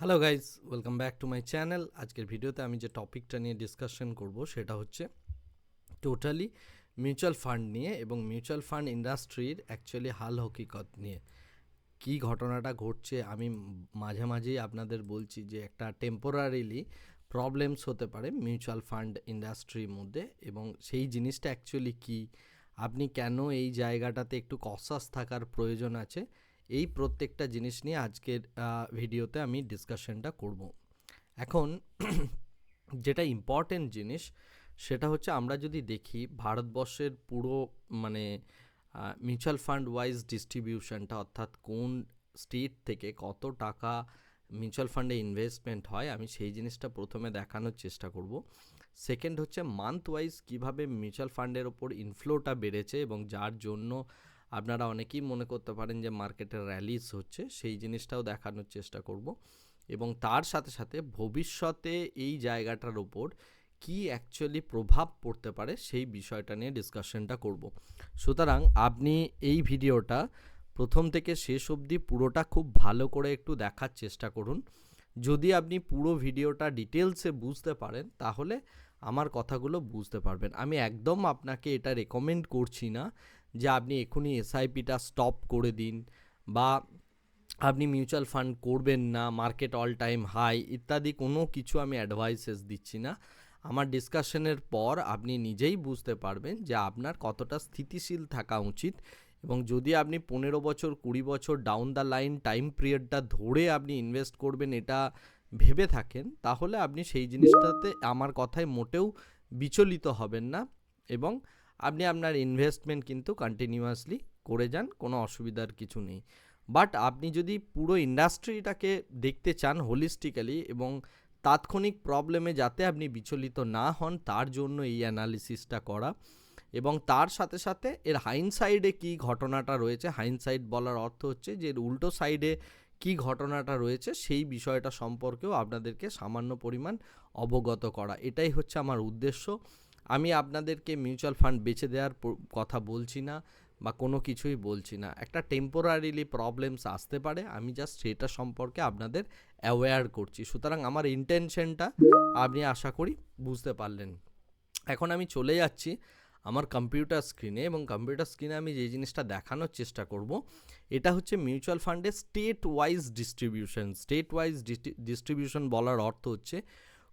Hello guys welcome back to my channel আজকের ভিডিওতে আমি যে টপিকটা নিয়ে ডিসকাশন করব সেটা হচ্ছে টোটালি মিউচুয়াল ফান্ড নিয়ে এবং মিউচুয়াল ফান্ড ইন্ডাস্ট্রির অ্যাকচুয়ালি হাল হকিকত নিয়ে। কি ঘটনাটা ঘটছে আমি মাঝে মাঝেই আপনাদের বলছি যে একটা টেম্পোরারিলি প্রবলেমস হতে পারে মিউচুয়াল ফান্ড ইন্ডাস্ট্রির মধ্যে এবং সেই জিনিসটা অ্যাকচুয়ালি কি? আপনি কেন এই জায়গাটাতে একটু কসাস থাকার প্রয়োজন আছে? এই প্রত্যেকটা জিনিস নিয়ে আজকের ভিডিওতে আমি ডিসকাশনটা করব। এখন যেটা ইম্পর্টেন্ট জিনিস, সেটা হচ্ছে আমরা যদি দেখি ভারতবর্ষের পুরো মানে মিউচুয়াল ফান্ড ওয়াইজ ডিস্ট্রিবিউশনটা অর্থাৎ কোন স্টেট থেকে কত টাকা মিউচুয়াল ফান্ডে ইনভেস্টমেন্ট হয়, আমি সেই জিনিসটা প্রথমে দেখানোর চেষ্টা করব। সেকেন্ড হচ্ছে মান্থ ওয়াইজ কীভাবে মিউচুয়াল ফান্ডের ওপর ইনফ্লোটা বেড়েছে এবং যার জন্য আপনারা অনেকেই মনে করতে পারেন যে মার্কেটের র্যালিস হচ্ছে, সেই জিনিসটাও দেখানোর চেষ্টা করব। এবং তার সাথে সাথে ভবিষ্যতে এই জায়গাটার ওপর কি অ্যাকচুয়ালি প্রভাব পড়তে পারে, সেই বিষয়টা নিয়ে ডিসকাশনটা করব। সুতরাং আপনি এই ভিডিওটা প্রথম থেকে শেষ অবধি পুরোটা খুব ভালো করে একটু দেখার চেষ্টা করুন। যদি আপনি পুরো ভিডিওটা ডিটেলসে বুঝতে পারেন, তাহলে আমার কথাগুলো বুঝতে পারবেন। আমি একদম আপনাকে এটা রেকমেন্ড করছি না যে আপনি এখনই এসআইপিটা স্টপ করে দিন বা আপনি মিউচুয়াল ফান্ড করবেন না মার্কেট অল টাইম হাই ইত্যাদি কোনো কিছু আমি অ্যাডভাইসেস দিচ্ছি না। আমার ডিসকাশনের পর আপনি নিজেই বুঝতে পারবেন যে আপনার কতটা স্থিতিশীল থাকা উচিত এবং যদি আপনি পনেরো বছর, কুড়ি বছর ডাউন দ্য লাইন টাইম পিরিয়ডটা ধরে আপনি ইনভেস্ট করবেন এটা ভেবে থাকেন, তাহলে আপনি সেই জিনিসটাতে আমার কথায় মোটেও বিচলিত হবেন না এবং আপনি আপনার ইনভেস্টমেন্ট কিন্তু কন্টিনিউয়াসলি করে যান, কোনো অসুবিধার কিছু নেই। বাট আপনি যদি পুরো ইন্ডাস্ট্রিটাকে দেখতে চান হোলিস্টিক্যালি এবং তাৎক্ষণিক প্রবলেমে যাতে আপনি বিচলিত না হন, তার জন্য এই অ্যানালিসিসটা করা। এবং তার সাথে সাথে এর হাইনসাইডে কী ঘটনাটা রয়েছে হাইনসাইড বলার অর্থ হচ্ছে যে এর উল্টো সাইডে কী ঘটনাটা রয়েছে, সেই বিষয়টা সম্পর্কেও আপনাদেরকে সামান্য পরিমাণ অবগত করা। এটাই হচ্ছে আমার উদ্দেশ্য। আমি আপনাদেরকে মিউচুয়াল ফান্ড বেচে দেওয়ার কথা বলছি না বা কোনো কিছুই বলছি না। একটা টেম্পোরারিলি প্রবলেমস আসতে পারে, আমি জাস্ট সেটা সম্পর্কে আপনাদের অ্যাওয়্যার করছি। সুতরাং আমার ইন্টেনশনটা আপনি আশা করি বুঝতে পারলেন। এখন আমি চলে যাচ্ছি আমার কম্পিউটার স্ক্রিনে এবং কম্পিউটার স্ক্রিনে আমি যে জিনিসটা দেখানোর চেষ্টা করব, এটা হচ্ছে মিউচুয়াল ফান্ডের state wise distribution state wise distribution বলার অর্থ হচ্ছে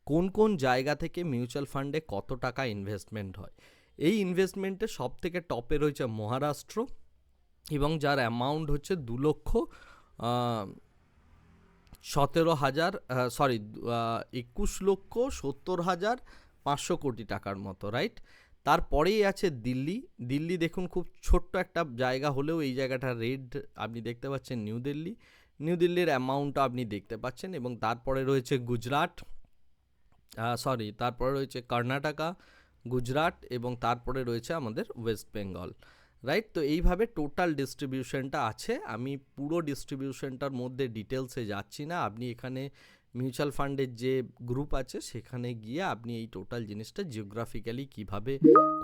কোন কোন জায়গা থেকে মিউচুয়াল ফান্ডে কত টাকা ইনভেস্টমেন্ট হয়? এই ইনভেস্টমেন্টে সব থেকে টপে রয়েছে মহারাষ্ট্র এবং যার অ্যামাউন্ট হচ্ছে দু লক্ষ সতেরো হাজার সরি একুশ লক্ষ সত্তর হাজার পাঁচশো কোটি টাকার মতো রাইট তারপরেই আছে দিল্লি। দিল্লি দেখুন খুব ছোট্ট একটা জায়গা হলেও এই জায়গাটা রেড, আপনি দেখতে পাচ্ছেন নিউ দিল্লি। নিউ দিল্লির অ্যামাউন্টটা আপনি দেখতে পাচ্ছেন এবং তারপরে রয়েছে গুজরাট। সরি তারপরে রয়েছে কর্ণাটকা, গুজরাট এবং তারপরে রয়েছে আমাদের ওয়েস্ট বেঙ্গল রাইট তো এইভাবে টোটাল ডিস্ট্রিবিউশনটা আছে। আমি পুরো ডিস্ট্রিবিউশনটার মধ্যে ডিটেলসে যাচ্ছি না। আপনি এখানে মিউচুয়াল ফান্ডের যে গ্রুপ আছে, সেখানে গিয়ে আপনি এই টোটাল জিনিসটা জিওগ্রাফিক্যালি কীভাবে,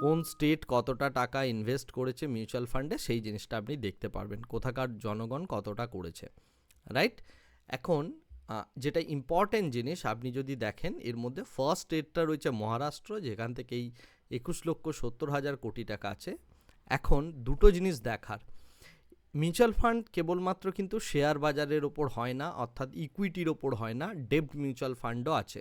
কোন স্টেট কতটা টাকা ইনভেস্ট করেছে মিউচুয়াল ফান্ডে সেই জিনিসটা আপনি দেখতে পারবেন। কোথাকার জনগণ কতটা করেছে রাইট এখন যেটা ইম্পর্টেন্ট জিনিস, আপনি যদি দেখেন, এর মধ্যে ফার্স্ট স্টেটটা রয়েছে মহারাষ্ট্র, যেখান থেকে এই একুশ লক্ষ সত্তর হাজার কোটি টাকা আছে। এখন দুটো জিনিস দেখার। মিউচুয়াল ফান্ড কেবলমাত্র কিন্তু শেয়ার বাজারের ওপর হয় না, অর্থাৎ ইকুইটির ওপর হয় না ডেপ্ট মিউচুয়াল ফান্ডও আছে।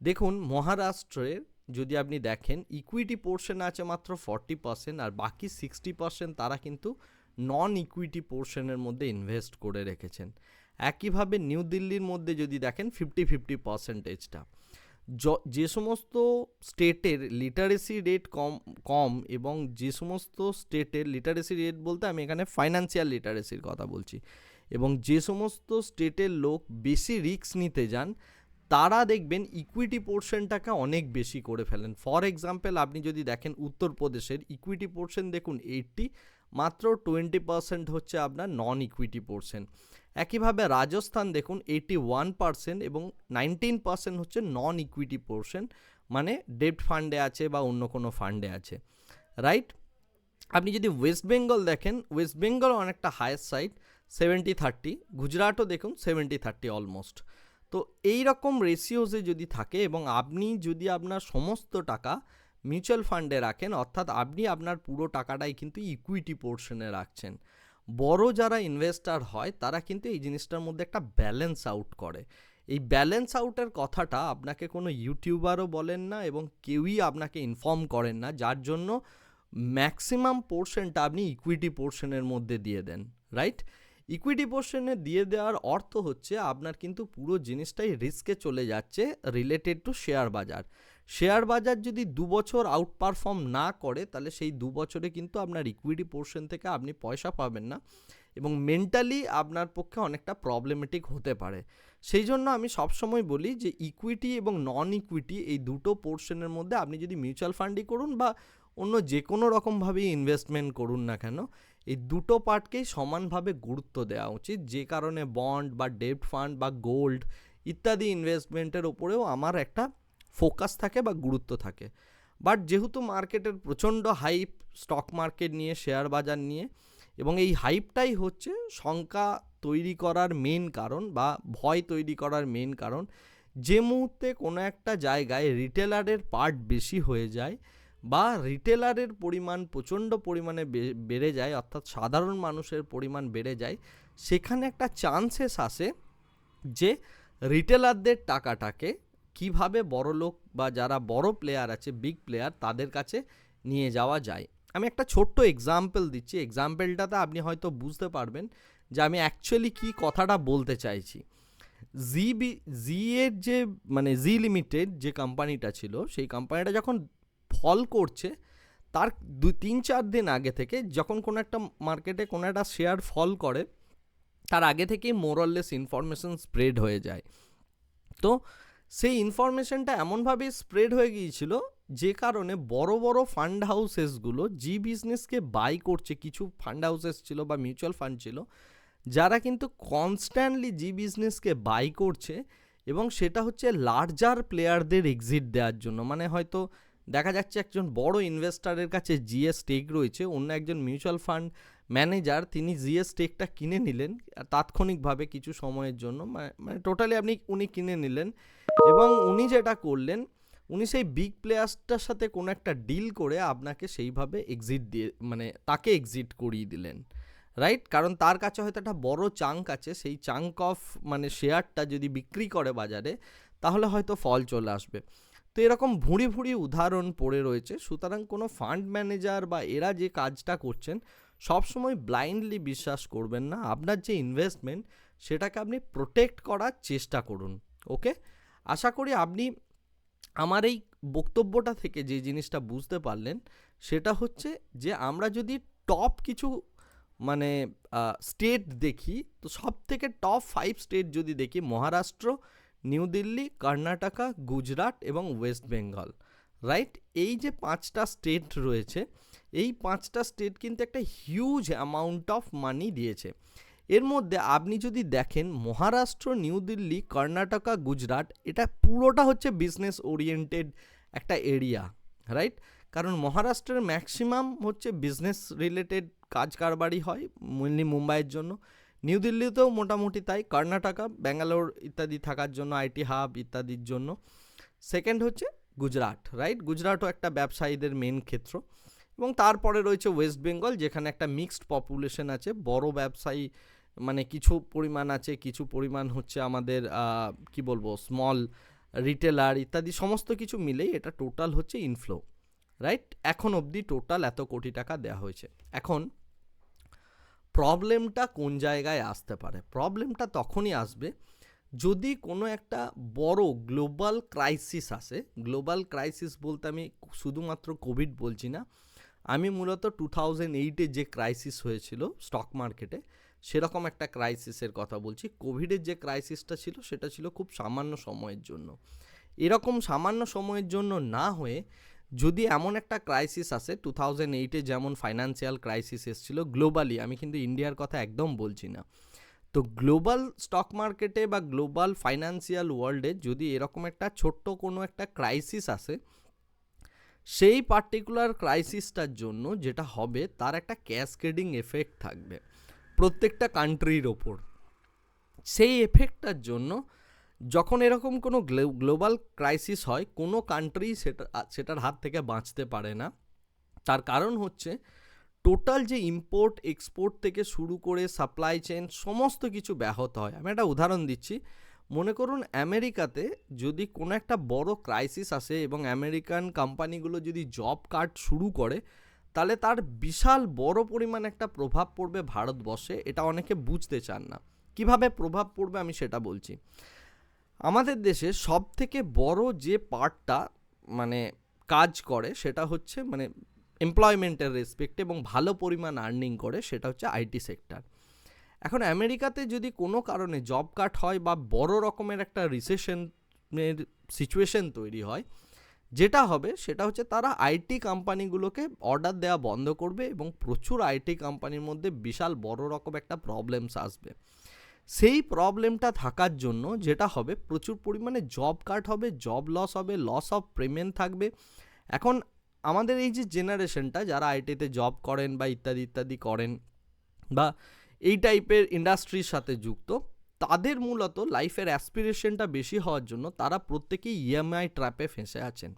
দেখুন, মহারাষ্ট্রের যদি আপনি দেখেন ইকুইটি পোর্শন আছে মাত্র ফর্টি পার্সেন্ট আর বাকি সিক্সটি পার্সেন্ট তারা কিন্তু নন ইকুইটি পোর্শনের মধ্যে ইনভেস্ট করে রেখেছেন। একইভাবে নিউ দিল্লির মধ্যে যদি দেখেন ফিফটি ফিফটি পার্সেন্টেজটা যে সমস্ত স্টেটের লিটারেসি রেট কম কম এবং যে সমস্ত স্টেটের লিটারেসি রেট বলতে আমি এখানে ফাইন্যান্সিয়াল লিটারেসির কথা বলছি এবং যে সমস্ত স্টেটের লোক বেশি রিস্ক নিতে যান, তারা দেখবেন ইকুইটি পোর্শনটাকে অনেক বেশি করে ফেলেন। ফর এক্সাম্পল আপনি যদি দেখেন উত্তরপ্রদেশের ইকুইটি পোর্শন দেখুন এইটটি মাত্র টোয়েন্টি পার্সেন্ট হচ্ছে আপনার নন ইকুইটি পোর্শন একইভাবে রাজস্থান দেখুন এইটি ওয়ান পার্সেন্ট এবং নাইনটিন পার্সেন্ট হচ্ছে নন ইকুইটি পোর্শন মানে ডেপ্ট ফান্ডে আছে বা অন্য কোনো ফান্ডে আছে রাইট আপনি যদি ওয়েস্ট বেঙ্গল দেখেন ওয়েস্ট বেঙ্গল অনেকটা হায়ার সাইড সেভেন্টি থার্টি গুজরাটও দেখুন সেভেন্টি থার্টি অলমোস্ট তো এই রকম রেশিওসে যদি থাকে এবং আপনি যদি আপনার সমস্ত টাকা মিউচুয়াল ফান্ডে রাখেন, অর্থাৎ আপনি আপনার পুরো টাকাটাই কিন্তু ইকুইটি পোর্শনে রাখছেন বড় যারা ইনভেস্টার হয়, তারা কিন্তু এই জিনিসটার মধ্যে একটা ব্যালেন্স আউট করে। এই ব্যালেন্স আউটের কথাটা আপনাকে কোনো ইউটিউবারও বলেন না এবং কেউই আপনাকে ইনফর্ম করেন না, যার জন্য ম্যাক্সিমাম পোর্শনটা আপনি ইকুইটি পোর্শনের মধ্যে দিয়ে দেন রাইট ইকুইটি পোর্শনে দিয়ে দেওয়ার অর্থ হচ্ছে আপনার কিন্তু পুরো জিনিসটাই রিস্কে চলে যাচ্ছে রিলেটেড টু শেয়ার বাজার। শেয়ার বাজার যদি দু বছর আউট পারফর্ম না করে, তাহলে সেই দু বছরে কিন্তু আপনার ইকুইটি পোর্শন থেকে আপনি পয়সা পাবেন না এবং মেন্টালি আপনার পক্ষে অনেকটা প্রবলেমেটিক হতে পারে। সেই জন্য আমি সবসময় বলি যে ইকুইটি এবং নন ইকুইটি এই দুটো পোর্শনের মধ্যে আপনি যদি মিউচুয়াল ফান্ডই করুন বা অন্য যে কোনো রকমভাবেই ইনভেস্টমেন্ট করুন না কেন, এই দুটো পার্টকেই সমানভাবে গুরুত্ব দেওয়া উচিত। যে কারণে বন্ড বা ডেট ফান্ড বা গোল্ড ইত্যাদি ইনভেস্টমেন্টের ওপরেও আমার একটা ফোকাস থাকে বা গুরুত্ব থাকে। বাট যেহেতু মার্কেটের প্রচণ্ড হাইপ, স্টক মার্কেট নিয়ে, শেয়ার বাজার নিয়ে, এবং এই হাইপটাই হচ্ছে শঙ্কা তৈরি করার মেন কারণ বা ভয় তৈরি করার মেন কারণ, যে মুহূর্তে কোনো একটা জায়গায় রিটেলারের পার্ট বেশি হয়ে যায় বা রিটেলারের পরিমাণ প্রচণ্ড পরিমাণে বেড়ে যায়, অর্থাৎ সাধারণ মানুষের পরিমাণ বেড়ে যায়, সেখানে একটা চান্সেস আসে যে রিটেলারদের টাকাটাকে কীভাবে বড় লোক বা যারা বড় প্লেয়ার আছে বিগ প্লেয়ার তাদের কাছে নিয়ে যাওয়া যায়? আমি একটা ছোট্ট এক্সাম্পল দিচ্ছি। এক্সাম্পলটাতে আপনি হয়তো বুঝতে পারবেন যে আমি অ্যাকচুয়ালি কী কথাটা বলতে চাইছি। জি বি জি এর যে মানে জি লিমিটেড যে কোম্পানিটা ছিল, সেই কোম্পানিটা যখন ফল করছে, তার দু তিন, চার দিন আগে থেকে যখন কোনো একটা মার্কেটে কোনো একটা শেয়ার ফল করে, তার আগে থেকেই মোরললেস ইনফরমেশন স্প্রেড হয়ে যায়। তো সেই ইনফরমেশনটা এমনভাবে স্প্রেড হয়ে গিয়েছিল যে কারণে বড় বড় ফান্ড হাউসেসগুলো জি বিজনেসকে বাই করছে, কিছু ফান্ড হাউসেস ছিল বা মিউচুয়াল ফান্ড ছিল, যারা কিন্তু কনস্ট্যান্টলি জি বিজনেসকে বাই করছে এবং সেটা হচ্ছে লার্জার প্লেয়ারদের এক্সিট দেওয়ার জন্য। মানে হয়তো দেখা যাচ্ছে একজন বড় ইনভেস্টারের কাছে জিএস টেক রয়েছে, অন্য একজন মিউচুয়াল ফান্ড ম্যানেজার তিনি জিএস টেকটা কিনে নিলেন, তাৎক্ষণিকভাবে কিছু সময়ের জন্য। মানে টোটালি আপনি উনি কিনে নিলেন। এবং উনি যেটা করলেন, উনি সেই বিগ প্লেয়ার্সটার সাথে কোনো একটা ডিল করে আপনাকে সেইভাবে এক্সিট দিয়ে মানে তাকে এক্সিট করিয়ে দিলেন রাইট কারণ তার কাছে হয়তো একটা বড় চাঙ্ক আছে, সেই চাঙ্ক অফ মানে শেয়ারটা যদি বিক্রি করে বাজারে, তাহলে হয়তো ফল চলে আসবে। তো এরকম ভুঁড়ি ভুঁড়ি উদাহরণ পড়ে রয়েছে, সুতরাং কোনো ফান্ড ম্যানেজার বা এরা যে কাজটা করছেন, সবসময় ব্লাইন্ডলি বিশ্বাস করবেন না। আপনার যে ইনভেস্টমেন্ট সেটাকে আপনি প্রোটেক্ট করার চেষ্টা করুন ওকে আশা করি আপনি আমার এই বক্তব্যটা থেকে যে জিনিসটা বুঝতে পারলেন, সেটা হচ্ছে যে আমরা যদি টপ কিছু মানে স্টেট দেখি, তো সব থেকে টপ ফাইভ স্টেট যদি দেখি, মহারাষ্ট্র, নিউ দিল্লি, কর্ণাটকা, গুজরাট এবং ওয়েস্ট বেঙ্গল রাইট এই যে পাঁচটা স্টেট রয়েছে, এই পাঁচটা স্টেট কিন্তু একটা হিউজ অ্যামাউন্ট অফ মানি দিয়েছে। এর মধ্যে আপনি যদি দেখেন মহারাষ্ট্র, নিউ দিল্লি, কর্ণাটকা, গুজরাট, এটা পুরোটা হচ্ছে বিজনেস ওরিয়েন্টেড একটা এরিয়া রাইট কারণ মহারাষ্ট্রের ম্যাক্সিমাম হচ্ছে বিজনেস রিলেটেড কাজ কারবারই হয় মেনলি মুম্বাইয়ের জন্য। নিউ দিল্লিতেও মোটামুটি তাই, কর্ণাটকা, ব্যাঙ্গালোর ইত্যাদি থাকার জন্য আইটি হাব ইত্যাদির জন্য। সেকেন্ড হচ্ছে গুজরাট রাইট গুজরাটও একটা ব্যবসায়ীদের মেন ক্ষেত্র। এবং তারপরে রয়েছে ওয়েস্ট বেঙ্গল যেখানে একটা মিক্সড পপুলেশন আছে, বড় ব্যবসায়ী মানে কিছু পরিমাণ আছে, কিছু পরিমাণ হচ্ছে আমাদের কি বলব স্মল রিটেলার ইত্যাদি সমস্ত কিছু মিলেই এটা টোটাল হচ্ছে ইনফ্লো রাইট এখন অবধি টোটাল এত কোটি টাকা দেওয়া হয়েছে। এখন প্রবলেমটা কোন জায়গায় আসতে পারে? প্রবলেমটা তখনই আসবে যদি কোনো একটা বড় গ্লোবাল ক্রাইসিস আসে। গ্লোবাল ক্রাইসিস বলতে আমি শুধুমাত্র কোভিড বলছি না, আমি মূলত টু থাউজেন্ড এইটে যে ক্রাইসিস হয়েছিল স্টক মার্কেটে সেরকম একটা ক্রাইসিসের কথা বলছি। কোভিডের যে ক্রাইসিসটা ছিল, সেটা ছিল খুব সামান্য সময়ের জন্য। এরকম সামান্য সময়ের জন্য না হয়ে যদি এমন একটা ক্রাইসিস আসে টু থাউজেন্ড এইটে যেমন ফাইন্যান্সিয়াল ক্রাইসিস এসেছিল গ্লোবালি আমি কিন্তু ইন্ডিয়ার কথা একদম বলছি না। তো গ্লোবাল স্টক মার্কেটে বা গ্লোবাল ফাইন্যান্সিয়াল ওয়ার্ল্ডে যদি এরকম একটা ছোট্ট কোনো একটা ক্রাইসিস আসে, সেই পার্টিকুলার ক্রাইসিসটার জন্য যেটা হবে, তার একটা ক্যাসকেডিং এফেক্ট থাকবে। প্রত্যেকটা কান্ট্রির ওপর। সেই এফেক্টটার জন্য যখন এরকম কোনো গ্লোবাল ক্রাইসিস হয়, কোনো কান্ট্রি সেটা, সেটার হাত থেকে বাঁচতে পারে না। তার কারণ হচ্ছে টোটাল যে ইম্পোর্ট এক্সপোর্ট থেকে শুরু করে সাপ্লাই চেন সমস্ত কিছু ব্যাহত হয়। আমি একটা উদাহরণ দিচ্ছি। মনে করুন আমেরিকাতে যদি কোনো একটা বড় ক্রাইসিস আসে এবং আমেরিকান কোম্পানিগুলো যদি জব কার্ড শুরু করে তাহলে তার বিশাল বড় পরিমাণ একটা প্রভাব পড়বে ভারতবর্ষে, এটা অনেকে বুঝতে চান না। কীভাবে প্রভাব পড়বে আমি সেটা বলছি। আমাদের দেশে সব থেকে বড় যে পার্টটা মানে কাজ করে সেটা হচ্ছে মানে এমপ্লয়মেন্টের রেসপেক্টে এবং ভালো পরিমাণ আর্নিং করে সেটা হচ্ছে আইটি সেক্টর এখন আমেরিকাতে যদি কোনো কারণে জব কাট হয় বা বড় রকমের একটা রিসেশনের সিচুয়েশন তৈরি হয় যেটা হবে সেটা হচ্ছে তারা আইটি কোম্পানিগুলোকে অর্ডার দেওয়া বন্ধ করবে এবং প্রচুর আইটি কোম্পানির মধ্যে বিশাল বড় রকম একটা প্রবলেমস আসবে। সেই প্রবলেমটা থাকার জন্য যেটা হবে, প্রচুর পরিমাণে জব কাট হবে জব লস হবে লস অফ পেমেন্ট থাকবে। এখন আমাদের এই যে জেনারেশনটা যারা আইটিতে জব করেন বা ইত্যাদি ইত্যাদি করেন বা এই টাইপের ইন্ডাস্ট্রির সাথে যুক্ত তাদের মূলত লাইফের অ্যাসপিরেশনটা বেশি হওয়ার জন্য তারা প্রত্যেকেই ইএমআই ট্র্যাপে ফেঁসে আছেন।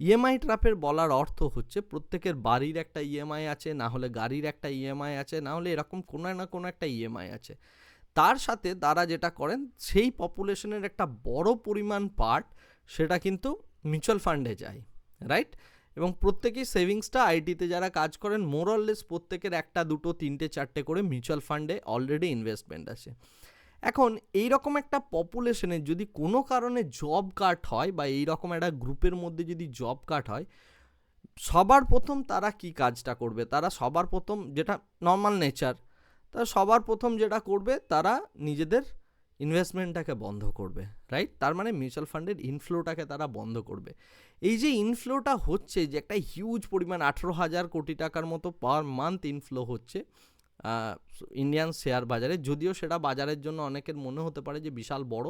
ইএমআই ট্র্যাপের বলার অর্থ হচ্ছে প্রত্যেকের বাড়ির একটা ইএমআই আছে, না হলে গাড়ির একটা ইএমআই আছে, না হলে এরকম কোনো না কোনো একটা ইএমআই আছে। তার সাথে তারা যেটা করেন, সেই পপুলেশনের একটা বড় পরিমাণ পার্ট সেটা কিন্তু মিউচুয়াল ফান্ডে যায়, রাইট? এবং প্রত্যেকেই সেভিংসটা, আইটিতে যারা কাজ করেন মোরললেস প্রত্যেকের একটা, দুটো, তিনটে, চারটে করে মিউচুয়াল ফান্ডে অলরেডি ইনভেস্টমেন্ট আছে। এখন এই রকম একটা পপুলেশনের যদি কোনো কারণে জব কাট হয় বা এই রকম একটা গ্রুপের মধ্যে যদি জব কাট হয়, সবার প্রথম তারা কি কাজটা করবে? তারা সবার প্রথম যেটা নর্মাল নেচার তারা সবার প্রথম যেটা করবে তারা নিজেদের ইনভেস্টমেন্টটাকে বন্ধ করবে রাইট তার মানে মিউচুয়াল ফান্ডের ইনফ্লোটাকে তারা বন্ধ করবে। এই যে ইনফ্লোটা হচ্ছে যে একটা হিউজ পরিমাণ আঠেরো হাজার কোটি টাকার মতো পার মান্থ ইনফ্লো হচ্ছে ইন্ডিয়ান শেয়ার বাজারে। যদিও সেটা বাজারের জন্য অনেকের মনে হতে পারে যে বিশাল বড়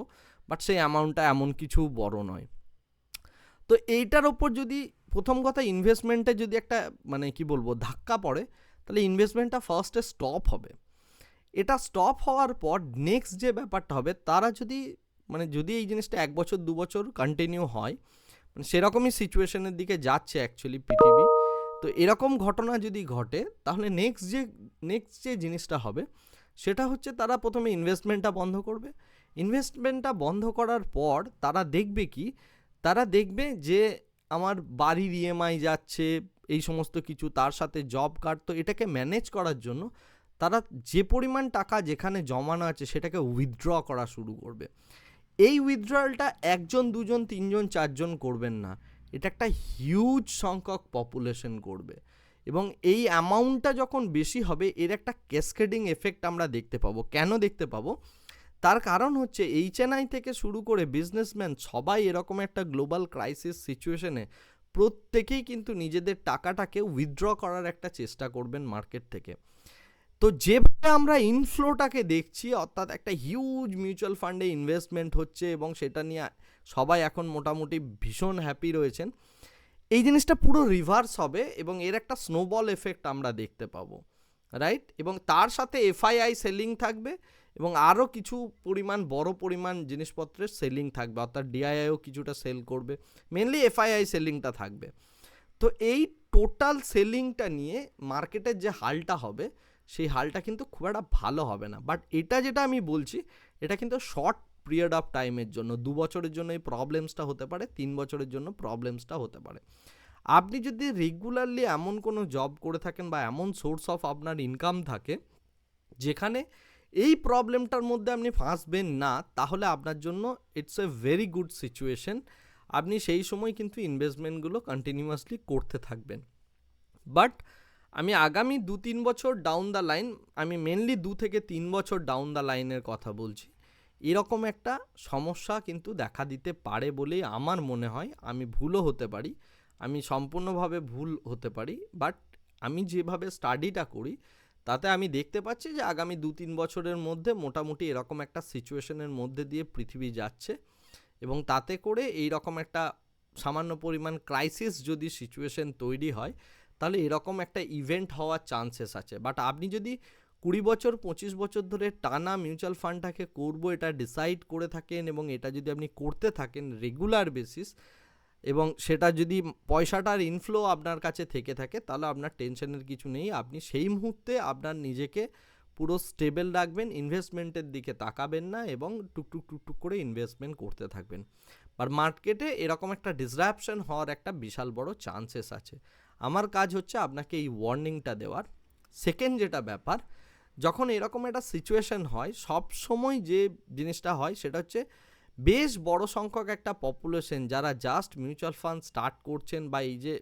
বাট সেই অ্যামাউন্টটা এমন কিছু বড় নয়। তো এইটার ওপর যদি প্রথম কথা ইনভেস্টমেন্টে যদি একটা মানে কি বলব, ধাক্কা পড়ে, তাহলে ইনভেস্টমেন্টটা ফার্স্টে স্টপ হবে। এটা স্টপ হওয়ার পর নেক্সট যে ব্যাপারটা হবে, তারা যদি মানে যদি এই জিনিসটা এক বছর, দু বছর কন্টিনিউ হয় মানে সেরকমই সিচুয়েশনের দিকে যাচ্ছে অ্যাকচুয়ালি পৃথিবী। তো এরকম ঘটনা যদি ঘটে, তাহলে নেক্সট যে নেক্সট যে জিনিসটা হবে, সেটা হচ্ছে তারা প্রথমে ইনভেস্টমেন্টটা বন্ধ করবে। ইনভেস্টমেন্টটা বন্ধ করার পর তারা দেখবে কি? তারা দেখবে যে আমার বাড়ির ইএমআই যাচ্ছে, এই সমস্ত কিছু, তার সাথে জব কার্ড তো এটাকে ম্যানেজ করার জন্য তারা যে পরিমাণ টাকা যেখানে জমানো আছে, সেটাকে উইথড্র করা শুরু করবে। এই উইথড্রয়ালটা একজন, দুজন, তিনজন, চারজন করবেন না। এটা একটা হিউজ সংখ্যক পপুলেশন করবে এবং এই অ্যামাউন্টটা যখন বেশি হবে, এর একটা ক্যাসকেডিং এফেক্ট আমরা দেখতে পাবো। কেন দেখতে পাবো? তার কারণ হচ্ছে এইচএনআই থেকে শুরু করে বিজনেসম্যান সবাই এরকম একটা গ্লোবাল ক্রাইসিস সিচুয়েশনে প্রত্যেকেই কিন্তু নিজেদের টাকাটাকে উইথড্র করার একটা চেষ্টা করবেন মার্কেট থেকে। তো যেভাবে আমরা ইনফ্লোটাকে দেখছি, অর্থাৎ একটা হিউজ মিউচুয়াল ফান্ডে ইনভেস্টমেন্ট হচ্ছে এবং সেটা নিয়ে সবাই এখন মোটামুটি ভীষণ হ্যাপি রয়েছেন। এই জিনিসটা পুরো রিভার্স হবে এবং এর একটা স্নোবল এফেক্ট আমরা দেখতে পাবো রাইট এবং তার সাথে এফআইআই সেলিং থাকবে এবং আরও কিছু পরিমাণ, বড় পরিমাণ জিনিসপত্রের সেলিং থাকবে, অর্থাৎ ডিআইআইও কিছুটা সেল করবে মেনলি এফআইআই সেলিংটা থাকবে। তো এই টোটাল সেলিংটা নিয়ে মার্কেটের যে হালটা হবে, সেই হালটা কিন্তু খুব একটা ভালো হবে না। বাট এটা যেটা আমি বলছি, এটা কিন্তু শর্ট পিরিয়ড অফ টাইমের জন্য, দু বছরের জন্য এই প্রবলেমসটা হতে পারে, তিন বছরের জন্য প্রবলেমসটা হতে পারে। আপনি যদি রেগুলারলি এমন কোনো জব করে থাকেন বা এমন সোর্স অফ আপনার ইনকাম থাকে, যেখানে এই প্রবলেমটার মধ্যে আপনি ফাঁসবেন না, তাহলে আপনার জন্য it's a very good situation আপনি সেই সময় কিন্তু ইনভেস্টমেন্টগুলো কন্টিনিউয়াসলি করতে থাকবেন। বাট আমি আগামী দু তিন বছর ডাউন দ্য লাইন আমি মেনলি দু থেকে তিন বছর ডাউন দ্য লাইনের কথা বলছি। এরকম একটা সমস্যা কিন্তু দেখা দিতে পারে বলেই আমার মনে হয়। আমি ভুলও হতে পারি, আমি সম্পূর্ণভাবে ভুল হতে পারি বাট আমি যেভাবে স্টাডিটা করি, তাতে আমি দেখতে পাচ্ছি যে আগামী দু তিন বছরের মধ্যে মোটামুটি এরকম একটা সিচুয়েশনের মধ্যে দিয়ে পৃথিবী যাচ্ছে এবং তাতে করে এই রকম একটা সামান্য পরিমাণ ক্রাইসিস যদি সিচুয়েশন তৈরি হয়, তাহলে এরকম একটা ইভেন্ট হওয়ার চান্সেস আছে। বাট আপনি যদি কুড়ি বছর, পঁচিশ বছর ধরে টানা মিউচুয়াল ফান্ডটাকে করব, এটা ডিসাইড করে থাকেন এবং এটা যদি আপনি করতে থাকেন রেগুলার বেসিস এবং সেটা যদি পয়সাটার ইনফ্লো আপনার কাছে থেকে থাকে, তাহলে আপনার টেনশনের কিছু নেই। আপনি সেই মুহূর্তে আপনার নিজেকে পুরো স্টেবল রাখবেন ইনভেস্টমেন্টের দিকে তাকাবেন না এবং টুকটুক টুকটুক করে ইনভেস্টমেন্ট করতে থাকবেন। আর মার্কেটে এরকম একটা ডিসরাপশন হওয়ার একটা বিশাল বড় চান্সেস আছে। আমার কাজ হচ্ছে আপনাকে এই ওয়ার্নিংটা দেওয়ার। সেকেন্ড যেটা ব্যাপার যখন এরকম একটা সিচুয়েশন হয়, সব সময় যে জিনিসটা হয় সেটা হচ্ছে বেশ বড় সংখ্যক একটা পপুলেশন যারা জাস্ট মিউচুয়াল ফান্ড স্টার্ট করছেন বা এই যে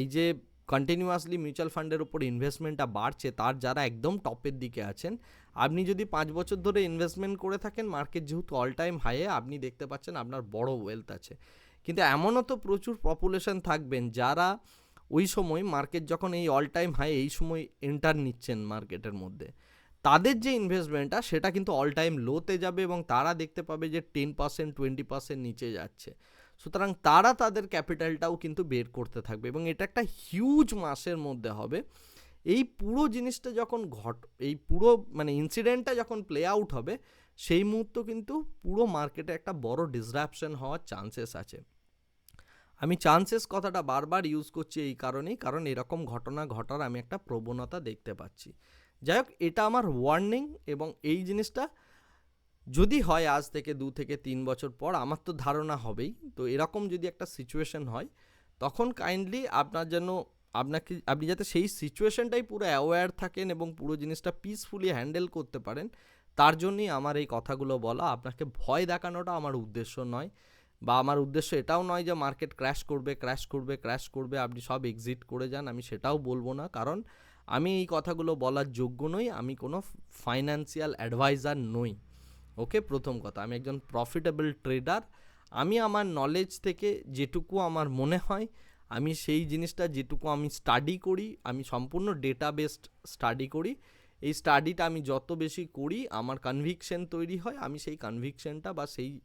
এই যে কন্টিনিউয়াসলি মিউচুয়াল ফান্ডের উপর ইনভেস্টমেন্টটা বাড়ছে, তার যারা একদম টপের দিকে আছেন, আপনি যদি পাঁচ বছর ধরে ইনভেস্টমেন্ট করে থাকেন মার্কেট যেহেতু অল টাইম হাইয়ে আপনি দেখতে পাচ্ছেন আপনার বড় ওয়েলথ আছে। কিন্তু এমনও তো প্রচুর পপুলেশন থাকবেন যারা ওই সময় মার্কেট যখন এই অল টাইম হাই এই সময় এন্টার নিচ্ছেন মার্কেটের মধ্যে, তাদের যে ইনভেস্টমেন্টটা সেটা কিন্তু অল টাইম লোতে যাবে এবং তারা দেখতে পাবে যে টেন পার্সেন্ট টোয়েন্টি পার্সেন্ট নিচে যাচ্ছে। সুতরাং তারা তাদের ক্যাপিটালটাও কিন্তু বের করতে থাকবে এবং এটা একটা হিউজ মাসের মধ্যে হবে। এই পুরো জিনিসটা যখন ঘট, এই পুরো মানে ইনসিডেন্টটা যখন প্লে আউট হবে, সেই মুহূর্ত কিন্তু পুরো মার্কেটে একটা বড় ডিসরাপশন হওয়ার চান্সেস আছে। আমি চান্সেস কথাটা বারবার ইউজ করছি এই কারণেই, কারণ এরকম ঘটনা ঘটার আমি একটা প্রবণতা দেখতে পাচ্ছি। যাই হোক, এটা আমার ওয়ার্নিং এবং এই জিনিসটা যদি হয় আজ থেকে দু থেকে তিন বছর পর, আমার তো ধারণা হবেই। তো এরকম যদি একটা সিচুয়েশন হয়, তখন কাইন্ডলি আপনার যেন আপনাকে, আপনি যাতে সেই সিচুয়েশনটাই পুরো অ্যাওয়্যার থাকেন এবং পুরো জিনিসটা পিসফুলি হ্যান্ডেল করতে পারেন, তার জন্যই আমার এই কথাগুলো বলা। আপনাকে ভয় দেখানোটা আমার উদ্দেশ্য নয়। বা আমার উদ্দেশ্য এটাও নয় যে মার্কেট ক্র্যাশ করবে ক্র্যাশ করবে ক্র্যাশ করবে, আপনি সব এক্সিট করে যান, আমি সেটাও বলব না। কারণ আমি এই কথাগুলো বলার যোগ্য নই, আমি কোনো ফাইন্যান্সিয়াল অ্যাডভাইজার নই। ওকে? প্রথম কথা, আমি একজন প্রফিটেবল ট্রেডার আমি আমার নলেজ থেকে যেটুকু আমার মনে হয়, আমি সেই জিনিসটা যেটুকু আমি স্টাডি করি, আমি সম্পূর্ণ ডেটা বেসড স্টাডি করি। এই স্টাডিটা আমি যত বেশি করি, আমার কনভিকশন তৈরি হয়, আমি সেই কনভিকশনটা বা সেই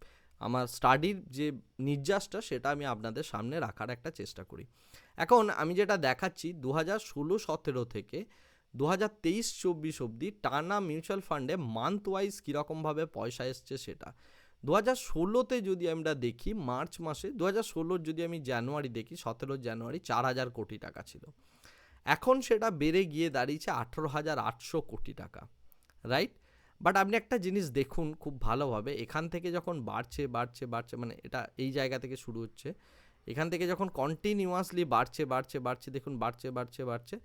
আমার স্টাডির যে নির্যাসটা সেটা আমি আপনাদের সামনে রাখার একটা চেষ্টা করি। এখন আমি যেটা দেখাচ্ছি দু হাজার ষোলো সতেরো থেকে দু হাজার তেইশ চব্বিশ অবধি টানা মিউচুয়াল ফান্ডে মান্থ ওয়াইজ কীরকমভাবে পয়সা এসছে সেটা। দু হাজার ষোলোতে যদি আমরা দেখি, মার্চ মাসে দু হাজার ষোলোর যদি আমি জানুয়ারি দেখি সতেরো জানুয়ারি চার হাজার কোটি টাকা ছিল। এখন সেটা বেড়ে গিয়ে দাঁড়িয়েছে আঠেরো হাজার আটশো কোটি টাকা রাইট বাট আপনি একটা জিনিস দেখুন খুব ভালোভাবে, এখান থেকে যখন বাড়ছে বাড়ছে বাড়ছে মানে এটা এই জায়গা থেকে শুরু হচ্ছে, এখান থেকে যখন কন্টিনিউয়াসলি বাড়ছে বাড়ছে বাড়ছে, দেখুন বাড়ছে বাড়ছে বাড়ছে,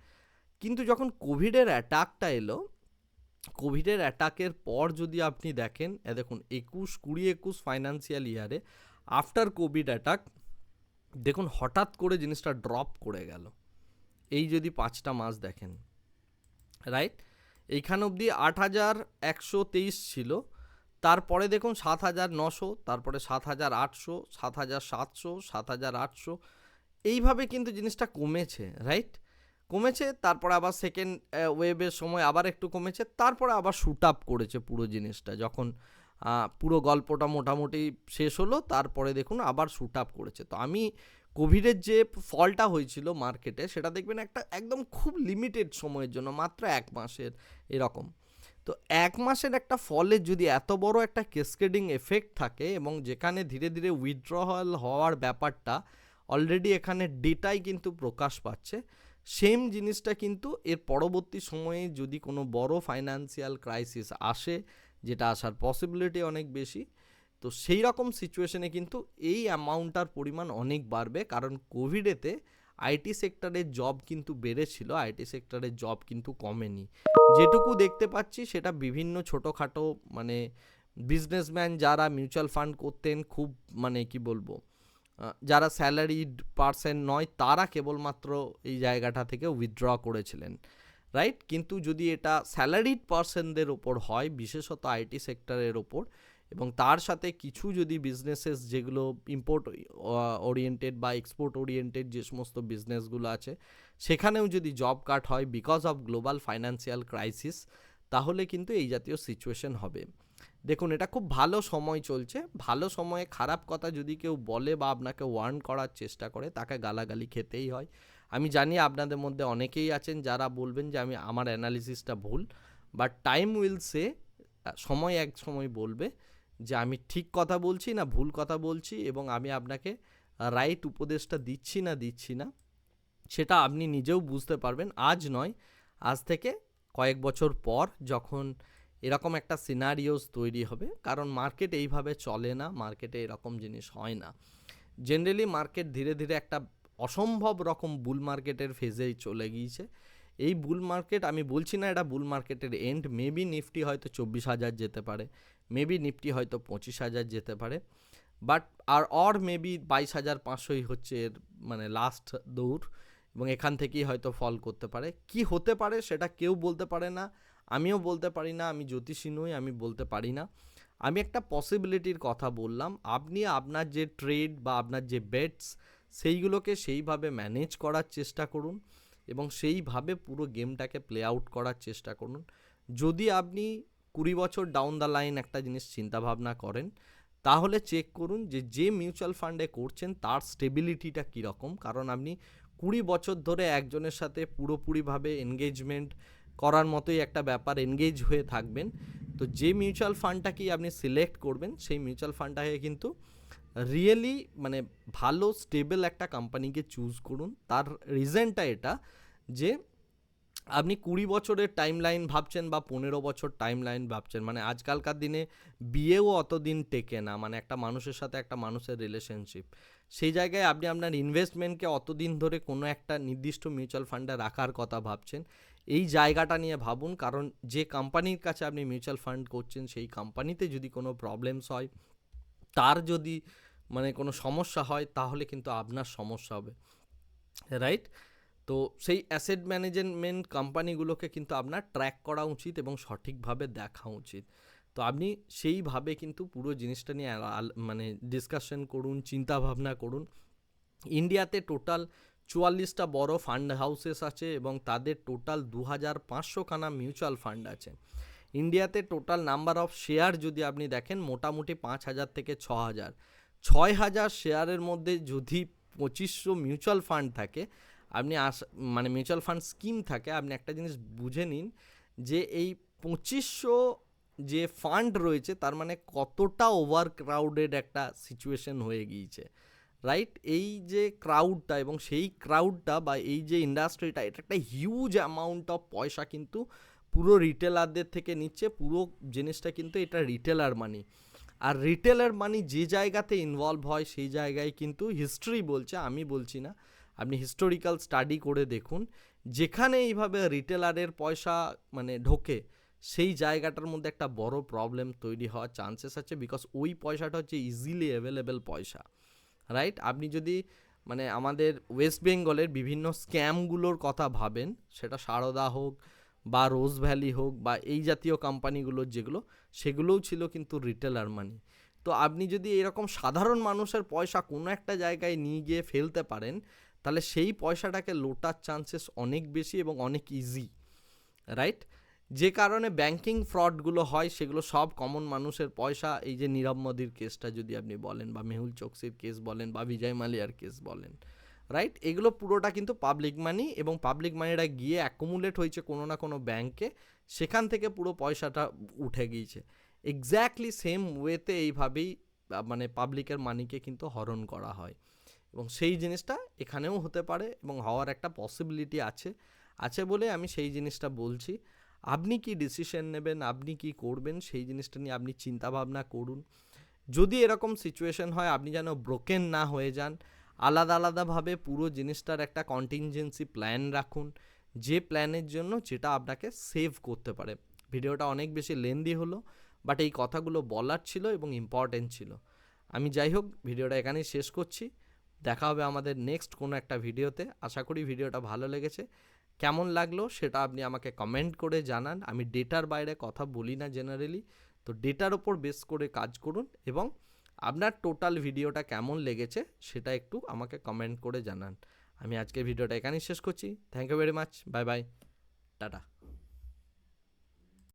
কিন্তু যখন কোভিডের অ্যাটাকটা এলো, কোভিডের অ্যাটাকের পর যদি আপনি দেখেন দেখুন একুশ, কুড়ি একুশ ফাইন্যান্সিয়াল ইয়ারে আফটার কোভিড অ্যাটাক দেখুন হঠাৎ করে জিনিসটা ড্রপ করে গেল। এই যদি পাঁচটা মাস দেখেন রাইট এইখান অবধি আট হাজার একশো তেইশ ছিল। তারপরে দেখুন সাত হাজার নশো, তারপরে সাত হাজার আটশো, সাত হাজার সাতশো, সাত হাজার আটশো। এইভাবে কিন্তু জিনিসটা কমেছে রাইট কমেছে, তারপরে আবার সেকেন্ড ওয়েভের সময় আবার একটু কমেছে, তারপরে আবার শ্যুট আপ করেছে পুরো জিনিসটা। যখন পুরো গল্পটা মোটামুটি শেষ হলো, তারপরে দেখুন আবার শ্যুট আপ করেছে। তো আমি কোভিডের যে ফলটা হয়েছিল মার্কেটে, সেটা দেখবেন একটা একদম খুব লিমিটেড সময়ের জন্য, মাত্র এক মাসের এরকম। তো এক মাসের একটা ফলের যদি এত বড় একটা কেসকেডিং এফেক্ট থাকে এবং যেখানে ধীরে ধীরে উইথড্রল হওয়ার ব্যাপারটা অলরেডি এখানে ডেটাই কিন্তু প্রকাশ পাচ্ছে সেম জিনিসটা কিন্তু এর পরবর্তী সময়ে যদি কোনো বড় ফাইন্যান্সিয়াল ক্রাইসিস আসে, যেটা আসার পসিবিলিটি অনেক বেশি তো সেই রকম সিচুয়েশনে কিন্তু এই অ্যামাউন্টটার পরিমাণ অনেক বাড়বে। কারণ কোভিডেতে আইটি সেক্টরের জব কিন্তু বেড়েছিল আইটি সেক্টরের জব কিন্তু কমেনি। যেটুকু দেখতে পাচ্ছি সেটা বিভিন্ন ছোটোখাটো মানে বিজনেসম্যান যারা মিউচুয়াল ফান্ড করতেন খুব মানে কি বলব যারা স্যালারিড পার্সেন্ট নয়, তারা কেবলমাত্র এই জায়গাটা থেকে উইথড্র করেছিলেন রাইট কিন্তু যদি এটা স্যালারিড পার্সনদের ওপর হয়, বিশেষত আইটি সেক্টরের ওপর এবং তার সাথে কিছু যদি বিজনেসেস যেগুলো ইম্পোর্ট ওরিয়েন্টেড বা এক্সপোর্ট ওরিয়েন্টেড যে সমস্ত বিজনেসগুলো আছে, সেখানেও যদি জব কাট হয় because of global financial crisis তাহলে কিন্তু এই জাতীয় সিচুয়েশন হবে। দেখুন, এটা খুব ভালো সময় চলছে। ভালো সময়ে খারাপ কথা যদি কেউ বলে বা আপনাকে ওয়ার্ন করার চেষ্টা করে, তাকে গালাগালি খেতেই হয়। আমি জানি আপনাদের মধ্যে অনেকেই আছেন যারা বলবেন যে আমি, আমার অ্যানালিসিসটা ভুল বাট টাইম উইল সে সময় এক সময় বলবে। যে আমি ঠিক কথা বলছি না ভুল কথা বলছি এবং আমি আপনাকে রাইট উপদেশটা দিচ্ছি না দিচ্ছি না, সেটা আপনি নিজেও বুঝতে পারবেন। আজ নয়, আজ থেকে কয়েক বছর পর যখন এরকম একটা সিনারিওস তৈরি হবে, কারণ মার্কেট এইভাবে চলে না, মার্কেটে এরকম জিনিস হয় না। জেনারেলি মার্কেট ধীরে ধীরে একটা অসম্ভব রকম বুল মার্কেটের ফেজেই চলে গিয়েছে। এই বুল মার্কেট আমি বলছি না এটা বুল মার্কেটের এন্ড মেবি নিফটি হয়তো চব্বিশ হাজার যেতে পারে মেবি নিফটি হয়তো পঁচিশ হাজার যেতে পারে বাট আর অর মেবি বাইশ হাজার পাঁচশোই হচ্ছে এর মানে লাস্ট দৌড়, এবং এখান থেকেই হয়তো ফল করতে পারে। কি হতে পারে সেটা কেউ বলতে পারে না, আমিও বলতে পারি না, আমি জ্যোতিষী নই, আমি বলতে পারি না। আমি একটা পসিবিলিটির কথা বললাম, আপনি আপনার যে ট্রেড বা আপনার যে বেটস সেইগুলোকে সেইভাবে ম্যানেজ করার চেষ্টা করুন। এবং সেইভাবে পুরো গেমটাকে প্লে আউট করার চেষ্টা করুন। যদি আপনি কুড়ি বছর ডাউন দ্য লাইন একটা জিনিস চিন্তাভাবনা করেন, তাহলে চেক করুন যে যে মিউচুয়াল ফান্ডে করছেন, তার স্টেবিলিটিটা কীরকম? কারণ আপনি কুড়ি বছর ধরে একজনের সাথে পুরোপুরিভাবে এনগেজমেন্ট করার মতোই একটা ব্যাপার এনগেজ হয়ে থাকবেন। তো যে মিউচুয়াল ফান্ডটাকেই আপনি সিলেক্ট করবেন, সেই মিউচুয়াল ফান্ডটাকে কিন্তু রিয়েলি মানে ভালো স্টেবল একটা কোম্পানিকে চুজ করুন। তার রিজনটা এটা যে আপনি কুড়ি বছরের টাইম লাইন ভাবছেন বা পনেরো বছর টাইম লাইন ভাবছেন মানে আজকালকার দিনে বিয়েও অতদিন টেকে না মানে একটা মানুষের সাথে একটা মানুষের রিলেশনশিপ সেই জায়গায় আপনি আপনার ইনভেস্টমেন্টকে অতদিন ধরে কোনো একটা নির্দিষ্ট মিউচুয়াল ফান্ডে রাখার কথা ভাবছেন, এই জায়গাটা নিয়ে ভাবুন, কারণ যে কোম্পানির কাছে আপনি মিউচুয়াল ফান্ড করছেন, সেই কোম্পানিতে যদি কোনো প্রবলেমস হয়, তার যদি মানে কোনো সমস্যা হয়, তাহলে কিন্তু আপনার সমস্যা হবে রাইট তো সেই অ্যাসেট ম্যানেজমেন্ট কোম্পানিগুলোকে কিন্তু আপনার ট্র্যাক করা উচিত এবং সঠিকভাবে দেখা উচিত। তো আপনি সেইভাবে কিন্তু পুরো জিনিসটা নিয়ে মানে ডিসকাশন করুন চিন্তা ভাবনা করুন। ইন্ডিয়াতে টোটাল চুয়াল্লিশটা বড় ফান্ড হাউসেস আছে এবং তাদের টোটাল দু হাজার পাঁচশোখানা মিউচুয়াল ফান্ড আছে। ইন্ডিয়াতে টোটাল নাম্বার অফ শেয়ার যদি আপনি দেখেন, মোটামুটি পাঁচ হাজার থেকে ছ হাজার ছয় হাজার শেয়ারের মধ্যে যদি পঁচিশশো মিউচুয়াল ফান্ড থাকে আপনি আস মানে মিউচুয়াল ফান্ড স্কিম থাকে, আপনি একটা জিনিস বুঝে নিন যে এই পঁচিশশো যে ফান্ড রয়েছে, তার মানে কতটা ওভার ক্রাউডেড একটা সিচুয়েশন হয়ে গিয়েছে রাইট এই যে ক্রাউডটা এবং সেই ক্রাউডটা বা এই যে ইন্ডাস্ট্রিটা এটা একটা হিউজ অ্যামাউন্ট অফ পয়সা কিন্তু পুরো রিটেলারদের থেকে নিচ্ছে, পুরো জিনিসটা কিন্তু এটা রিটেলার মানি আর রিটেলার মানি যে জায়গাতে ইনভলভ হয়, সেই জায়গায় কিন্তু হিস্ট্রি বলছে, আমি বলছি না। আপনি হিস্টোরিক্যাল স্টাডি করে দেখুন, যেখানে এইভাবে রিটেলারের পয়সা মানে ঢোকে, সেই জায়গাটার মধ্যে একটা বড় প্রবলেম তৈরি হওয়ার চান্সেস আছে বিকজ ওই পয়সাটা হচ্ছে ইজিলি অ্যাভেলেবেল পয়সা রাইট আপনি যদি মানে আমাদের ওয়েস্ট বেঙ্গলের বিভিন্ন স্ক্যামগুলোর কথা ভাবেন, সেটা সারদা হোক বা রোজ ভ্যালি হোক বা এই জাতীয় কোম্পানিগুলোর যেগুলো, সেগুলোও ছিল কিন্তু রিটেলার মানি তো আপনি যদি এরকম সাধারণ মানুষের পয়সা কোনো একটা জায়গায় নিয়ে গিয়ে ফেলতে পারেন তাহলে সেই পয়সাটাকে লোটার চান্সেস অনেক বেশি এবং অনেক ইজি রাইট যে কারণে ব্যাংকিং ফ্রডগুলো হয়, সেগুলো সব কমন মানুষের পয়সা। এই যে নীরব মোদির কেসটা যদি আপনি বলেন বা মেহুল চোকসির কেস বলেন বা বিজয় মালিয়ার কেস বলেন রাইট এগুলো পুরোটা কিন্তু পাবলিক মানি এবং পাবলিক মানিটা গিয়ে অ্যাকুমুলেট হয়েছে কোনো না কোনো ব্যাংকে সেখান থেকে পুরো পয়সাটা উঠে গিয়েছে। এক্স্যাক্টলি সেম ওয়েতে এইভাবেই মানে পাবলিকের মানিকে কিন্তু হরণ করা হয়। এবং সেই জিনিসটা এখানেও হতে পারে এবং হওয়ার একটা পসিবিলিটি আছে। আছে বলে আমি সেই জিনিসটা বলছি। আপনি কি ডিসিশন নেবেন, আপনি কি করবেন, সেই জিনিসটা নিয়ে আপনি চিন্তা ভাবনা করুন। যদি এরকম সিচুয়েশন হয়, আপনি যেন ব্রোকেন না হয়ে যান, আলাদা আলাদাভাবে পুরো জিনিসটার একটা কন্টিনজেন্সি প্ল্যান রাখুন, যে প্ল্যানের জন্য যেটা আপনাকে সেভ করতে পারে। ভিডিওটা অনেক বেশি লেন্দি হলো বাট এই কথাগুলো বলার ছিল এবং ইম্পর্টেন্ট ছিল। আমি যাই হোক, ভিডিওটা এখানেই শেষ করছি। দেখা হবে আমাদের নেক্সট কোনো একটা ভিডিওতে। আশা করি ভিডিওটা ভালো লেগেছে। কেমন লাগল সেটা আপনি আমাকে কমেন্ট করে জানান। আমি ডেটার বাইরে কথা বলি না জেনারেলি তো ডেটার ওপর বেস করে কাজ করুন এবং আপনার টোটাল ভিডিওটা কেমন লেগেছে সেটা একটু আমাকে কমেন্ট করে জানান। আমি আজকের ভিডিওটা এখানেই শেষ করছি। Thank you very much bye bye tata.